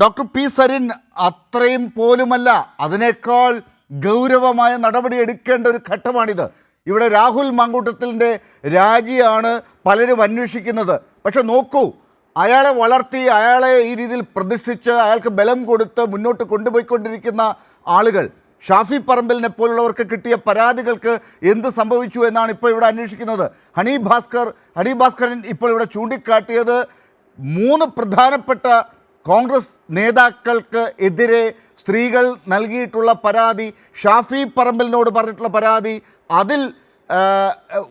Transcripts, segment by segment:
Doctor P Sarin അത്രയും പോലുമല്ല. അതിനേക്കാൾ ഗൗരവമായ നടപടി എടുക്കേണ്ട ഒരു ഘട്ടമാണിത്. ഇവിടെ രാഹുൽ മാങ്കൂട്ടത്തിന്റെ രാജിയാണ് പലരും അന്വേഷിക്കുന്നത്. പക്ഷെ നോക്കൂ അയാളെ വളർത്തി അയാളെ ഈ രീതിയിൽ പ്രതിഷ്ഠിച്ച് അയാൾക്ക് ബലം കൊടുത്ത് മുന്നോട്ട് കൊണ്ടുപോയിക്കൊണ്ടിരിക്കുന്ന ആളുകൾ ഷാഫി പറമ്പലിനെ പോലുള്ളവർക്ക് കിട്ടിയ പരാതികൾക്ക് എന്ത് സംഭവിച്ചു എന്നാണ് ഇപ്പോൾ ഇവിടെ അന്വേഷിക്കുന്നത്. ഹണി ഭാസ്കർ ഹണി ഭാസ്കരൻ ഇപ്പോൾ ഇവിടെ ചൂണ്ടിക്കാട്ടിയത് മൂന്ന് പ്രധാനപ്പെട്ട കോൺഗ്രസ് നേതാക്കൾക്ക് എതിരെ സ്ത്രീകൾ നൽകിയിട്ടുള്ള പരാതി ഷാഫി പറമ്പലിനോട് പറഞ്ഞിട്ടുള്ള പരാതി അതിൽ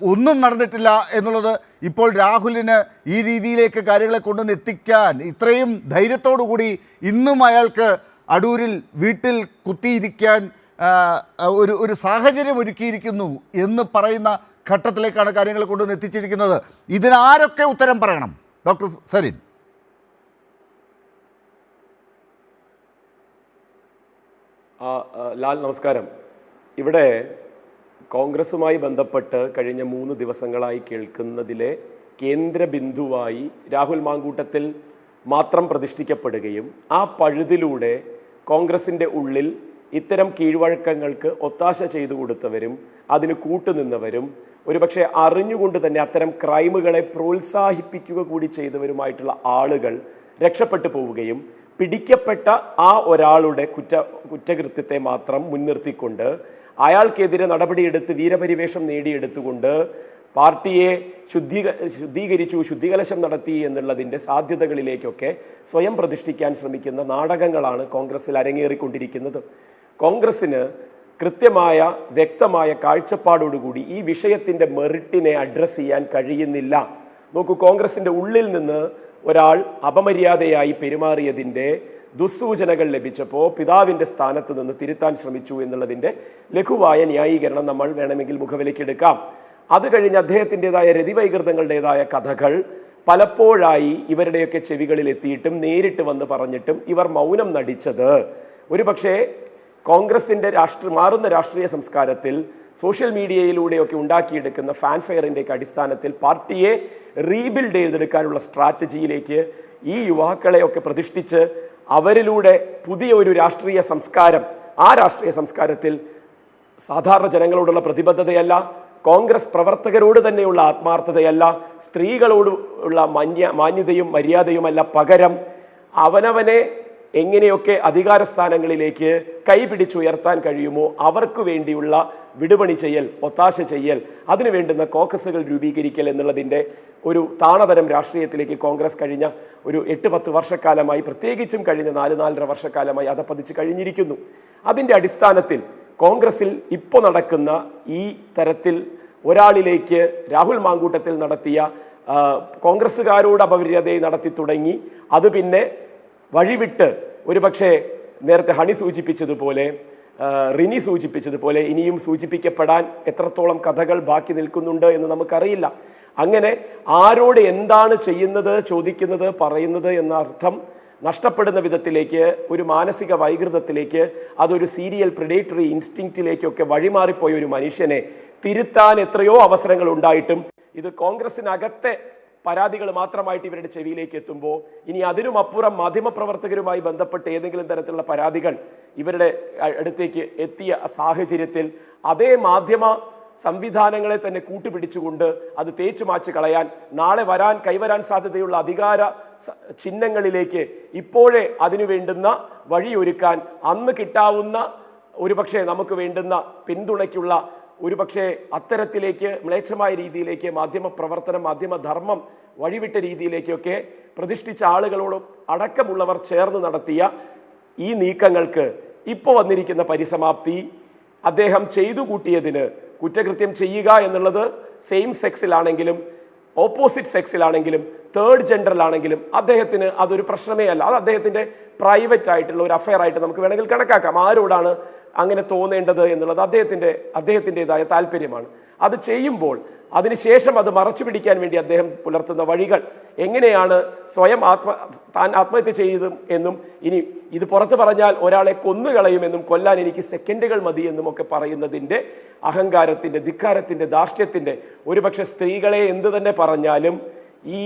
ഒന്നും നടന്നിട്ടില്ല എന്നുള്ളത് ഇപ്പോൾ രാഹുലിന് ഈ രീതിയിലേക്ക് കാര്യങ്ങളെ കൊണ്ടുവന്ന് എത്തിക്കാൻ ഇത്രയും ധൈര്യത്തോടുകൂടി ഇന്നും അയാൾക്ക് അടൂരിൽ വീട്ടിൽ കുത്തിയിരിക്കാൻ ഒരു ഒരു സാഹചര്യം ഒരുക്കിയിരിക്കുന്നു എന്ന് പറയുന്ന ഘട്ടത്തിലേക്കാണ് കാര്യങ്ങൾ കൊണ്ടുവന്ന് എത്തിച്ചിരിക്കുന്നത്. ഇതിനാരൊക്കെ ഉത്തരം പറയണം? ഡോക്ടർ സരിൻ ആ, ആ, ലാൽ നമസ്കാരം. ഇവിടെ കോൺഗ്രസുമായി ബന്ധപ്പെട്ട് കഴിഞ്ഞ മൂന്ന് ദിവസങ്ങളായി കേൾക്കുന്നതിലെ കേന്ദ്ര ബിന്ദുവായി രാഹുൽ മാങ്കൂട്ടത്തിൽ മാത്രം പ്രതിഷ്ഠിക്കപ്പെടുകയും ആ പഴുതിലൂടെ കോൺഗ്രസിന്റെ ഉള്ളിൽ ഇത്തരം കീഴ്വഴക്കങ്ങൾക്ക് ഒത്താശ ചെയ്തു കൊടുത്തവരും അതിന് കൂട്ടുനിന്നവരും ഒരുപക്ഷെ അറിഞ്ഞുകൊണ്ട് തന്നെ അത്തരം ക്രൈമുകളെ പ്രോത്സാഹിപ്പിക്കുക കൂടി ചെയ്തവരുമായിട്ടുള്ള ആളുകൾ രക്ഷപ്പെട്ടു പോവുകയും പിടിക്കപ്പെട്ട ആ ഒരാളുടെ കുറ്റ കുറ്റകൃത്യത്തെ മാത്രം മുൻനിർത്തിക്കൊണ്ട് അയാൾക്കെതിരെ നടപടിയെടുത്ത് വീരപരിവേഷം നേടിയെടുത്തുകൊണ്ട് പാർട്ടിയെ ശുദ്ധീക ശുദ്ധീകരിച്ചു ശുദ്ധികലശം നടത്തി എന്നുള്ളതിന്റെ സാധ്യതകളിലേക്കൊക്കെ സ്വയം പ്രതിഷ്ഠിക്കാൻ ശ്രമിക്കുന്ന നാടകങ്ങളാണ് കോൺഗ്രസ്സിൽ അരങ്ങേറിക്കൊണ്ടിരിക്കുന്നത്. കോൺഗ്രസ്സിന് കൃത്യമായ വ്യക്തമായ കാഴ്ചപ്പാടോടുകൂടി ഈ വിഷയത്തിന്റെ മെറിറ്റിനെ അഡ്രസ്സ് ചെയ്യാൻ കഴിയുന്നില്ല. നോക്കൂ കോൺഗ്രസിന്റെ ഉള്ളിൽ നിന്ന് ഒരാൾ അപമര്യാദയായി പെരുമാറിയതിന്റെ ദുസ്സൂചനകൾ ലഭിച്ചപ്പോൾ പിതാവിന്റെ സ്ഥാനത്ത് നിന്ന് തിരുത്താൻ ശ്രമിച്ചു എന്നുള്ളതിന്റെ ലഘുവായ ന്യായീകരണം നമ്മൾ വേണമെങ്കിൽ മുഖവിലേക്കെടുക്കാം അത് കഴിഞ്ഞ് അദ്ദേഹത്തിന്റെതായ രതിവൈകൃതങ്ങളുടേതായ കഥകൾ പലപ്പോഴായി ഇവരുടെയൊക്കെ ചെവികളിൽ എത്തിയിട്ടും നേരിട്ട് വന്ന് പറഞ്ഞിട്ടും ഇവർ മൗനം നടിച്ചത്. ഒരുപക്ഷേ കോൺഗ്രസിന്റെ രാഷ്ട്രീയ മാറുന്ന രാഷ്ട്രീയ സംസ്കാരത്തിൽ സോഷ്യൽ മീഡിയയിലൂടെയൊക്കെ ഉണ്ടാക്കിയെടുക്കുന്ന ഫാൻഫെയറിന്റെയൊക്കെ അടിസ്ഥാനത്തിൽ പാർട്ടിയെ റീബിൽഡ് ചെയ്തെടുക്കാനുള്ള സ്ട്രാറ്റജിയിലേക്ക് ഈ യുവാക്കളെയൊക്കെ പ്രതിഷ്ഠിച്ച് അവരിലൂടെ പുതിയ ഒരു രാഷ്ട്രീയ സംസ്കാരം ആ രാഷ്ട്രീയ സംസ്കാരത്തിൽ സാധാരണ ജനങ്ങളോടുള്ള പ്രതിബദ്ധതയല്ല കോൺഗ്രസ് പ്രവർത്തകരോട് തന്നെയുള്ള ആത്മാർത്ഥതയല്ല സ്ത്രീകളോട് ഉള്ള മാന്യ മാന്യതയും മര്യാദയുമല്ല പകരം അവനവനെ എങ്ങനെയൊക്കെ അധികാര സ്ഥാനങ്ങളിലേക്ക് കൈപിടിച്ചുയർത്താൻ കഴിയുമോ അവർക്ക് വേണ്ടിയുള്ള വിടുപണി ചെയ്യൽ ഒത്താശ ചെയ്യൽ അതിനു വേണ്ടുന്ന കോക്കസുകൾ രൂപീകരിക്കൽ എന്നുള്ളതിന്റെ ഒരു താണതരം രാഷ്ട്രീയത്തിലേക്ക് കോൺഗ്രസ് കഴിഞ്ഞ ഒരു എട്ട് പത്ത് വർഷക്കാലമായി പ്രത്യേകിച്ചും കഴിഞ്ഞ നാല് നാലര വർഷക്കാലമായി അതപ്പതിച്ച് കഴിഞ്ഞിരിക്കുന്നു. അതിന്റെ അടിസ്ഥാനത്തിൽ കോൺഗ്രസിൽ ഇപ്പോൾ നടക്കുന്ന ഈ തരത്തിൽ ഒരാളിലേക്ക് രാഹുൽ മാങ്കൂട്ടത്തിൽ നടത്തിയ കോൺഗ്രസ്സുകാരോട് അപമര്യാദയെ നടത്തി തുടങ്ങി. അത് പിന്നെ വഴിവിട്ട് ഒരുപക്ഷെ നേരത്തെ ഹണി സൂചിപ്പിച്ചതുപോലെ റിനി സൂചിപ്പിച്ചതുപോലെ ഇനിയും സൂചിപ്പിക്കപ്പെടാൻ എത്രത്തോളം കഥകൾ ബാക്കി നിൽക്കുന്നുണ്ട് എന്ന് നമുക്കറിയില്ല. അങ്ങനെ ആരോട് എന്താണ് ചെയ്യുന്നത് ചോദിക്കുന്നത് പറയുന്നത് എന്ന അർത്ഥം നഷ്ടപ്പെടുന്ന വിധത്തിലേക്ക് ഒരു മാനസിക വൈകൃതത്തിലേക്ക് അതൊരു സീരിയൽ പ്രിഡേറ്ററി ഇൻസ്റ്റിങ്ക്റ്റിലേക്കൊക്കെ വഴിമാറിപ്പോയ ഒരു മനുഷ്യനെ തിരുത്താൻ എത്രയോ അവസരങ്ങൾ ഉണ്ടായിട്ടും ഇത് കോൺഗ്രസിനകത്തെ പരാതികൾ മാത്രമായിട്ട് ഇവരുടെ ചെവിയിലേക്ക് എത്തുമ്പോൾ ഇനി അതിനും അപ്പുറം മാധ്യമപ്രവർത്തകരുമായി ബന്ധപ്പെട്ട് ഏതെങ്കിലും തരത്തിലുള്ള പരാതികൾ ഇവരുടെ അടുത്തേക്ക് എത്തിയ സാഹചര്യത്തിൽ അതേ മാധ്യമ സംവിധാനങ്ങളെ തന്നെ കൂട്ടുപിടിച്ചുകൊണ്ട് അത് തേച്ചു മാച്ച് കളയാൻ നാളെ വരാൻ കൈവരാൻ സാധ്യതയുള്ള അധികാര ചിഹ്നങ്ങളിലേക്ക് ഇപ്പോഴേ അതിനു വേണ്ടുന്ന വഴിയൊരുക്കാൻ അന്ന് കിട്ടാവുന്ന ഒരുപക്ഷെ നമുക്ക് വേണ്ടുന്ന പിന്തുണയ്ക്കുള്ള ഒരുപക്ഷെ അത്തരത്തിലേക്ക് മ്ലേച്ഛമായ രീതിയിലേക്ക് മാധ്യമ പ്രവർത്തനം മാധ്യമധർമ്മം വഴിവിട്ട രീതിയിലേക്കൊക്കെ പ്രതിഷ്ഠിച്ച ആളുകളോടും അടക്കമുള്ളവർ ചേർന്ന് നടത്തിയ ഈ നീക്കങ്ങൾക്ക് ഇപ്പോൾ വന്നിരിക്കുന്ന പരിസമാപ്തി. അദ്ദേഹം ചെയ്തു കൂട്ടിയതിന് കുറ്റകൃത്യം ചെയ്യുക എന്നുള്ളത് സെയിം സെക്സിലാണെങ്കിലും ഓപ്പോസിറ്റ് സെക്സിലാണെങ്കിലും തേർഡ് ജെൻഡറിലാണെങ്കിലും അദ്ദേഹത്തിന് അതൊരു പ്രശ്നമേ അല്ല. അത് അദ്ദേഹത്തിന്റെ പ്രൈവറ്റ് ആയിട്ടുള്ള ഒരു അഫയർ ആയിട്ട് നമുക്ക് വേണമെങ്കിൽ കണക്കാക്കാം. ആരോടാണ് അങ്ങനെ തോന്നേണ്ടത് എന്നുള്ളത് അദ്ദേഹത്തിന്റെ അദ്ദേഹത്തിന്റെതായ താല്പര്യമാണ്. അത് ചെയ്യുമ്പോൾ അതിനുശേഷം അത് മറച്ചു പിടിക്കാൻ വേണ്ടി അദ്ദേഹം പുലർത്തുന്ന വഴികൾ എങ്ങനെയാണ് സ്വയം ആത്മ താൻ ആത്മഹത്യ ചെയ്തതും എന്നും ഇനി ഇത് പുറത്തു പറഞ്ഞാൽ ഒരാളെ കൊന്നുകളയുമെന്നും കൊല്ലാൻ എനിക്ക് സെക്കൻഡുകൾ മതി എന്നും ഒക്കെ പറയുന്നതിന്റെ അഹങ്കാരത്തിന്റെ ധിക്കാരത്തിന്റെ ധാർഷ്ട്യത്തിന്റെ ഒരുപക്ഷെ സ്ത്രീകളെ എന്ത് തന്നെ പറഞ്ഞാലും ഈ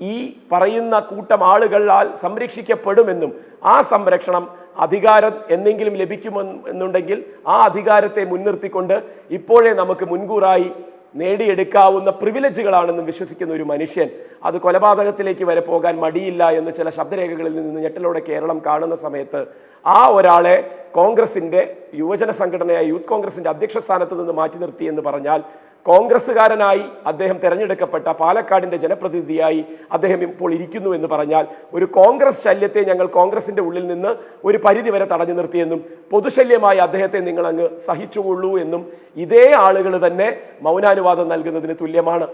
ഈ പറയുന്ന കൂട്ടം ആളുകളാൽ സംരക്ഷിക്കപ്പെടുമെന്നും ആ സംരക്ഷണം അധികാരം എന്നെങ്കിലും ലഭിക്കുമെന്നുണ്ടെങ്കിൽ ആ അധികാരത്തെ മുൻനിർത്തിക്കൊണ്ട് ഇപ്പോഴേ നമുക്ക് മുൻകൂറായി നേടിയെടുക്കാവുന്ന പ്രിവിലേജുകളാണെന്ന് വിശ്വസിക്കുന്ന ഒരു മനുഷ്യൻ അത് കൊലപാതകത്തിലേക്ക് വരെ പോകാൻ മടിയില്ല എന്ന് ചില ശബ്ദരേഖകളിൽ നിന്ന് ഞെട്ടലോടെ കേരളം കാണുന്ന സമയത്ത് ആ ഒരാളെ കോൺഗ്രസിന്റെ യുവജന സംഘടനയായ യൂത്ത് കോൺഗ്രസിന്റെ അധ്യക്ഷ സ്ഥാനത്ത് നിന്ന് മാറ്റി നിർത്തി എന്ന് പറഞ്ഞാൽ കോൺഗ്രസ്സുകാരനായി അദ്ദേഹം തെരഞ്ഞെടുക്കപ്പെട്ട പാലക്കാടിന്റെ ജനപ്രതിനിധിയായി അദ്ദേഹം ഇപ്പോൾ ഇരിക്കുന്നു എന്ന് പറഞ്ഞാൽ ഒരു കോൺഗ്രസ് ശല്യത്തെ ഞങ്ങൾ കോൺഗ്രസിന്റെ ഉള്ളിൽ നിന്ന് ഒരു പരിധി വരെ തടഞ്ഞു നിർത്തിയെന്നും പൊതുശല്യമായി അദ്ദേഹത്തെ നിങ്ങൾ അങ്ങ് സഹിച്ചുകൊള്ളൂ എന്നും ഇതേ ആളുകൾ തന്നെ മൗനാനുവാദം നൽകുന്നതിന് തുല്യമാണ്.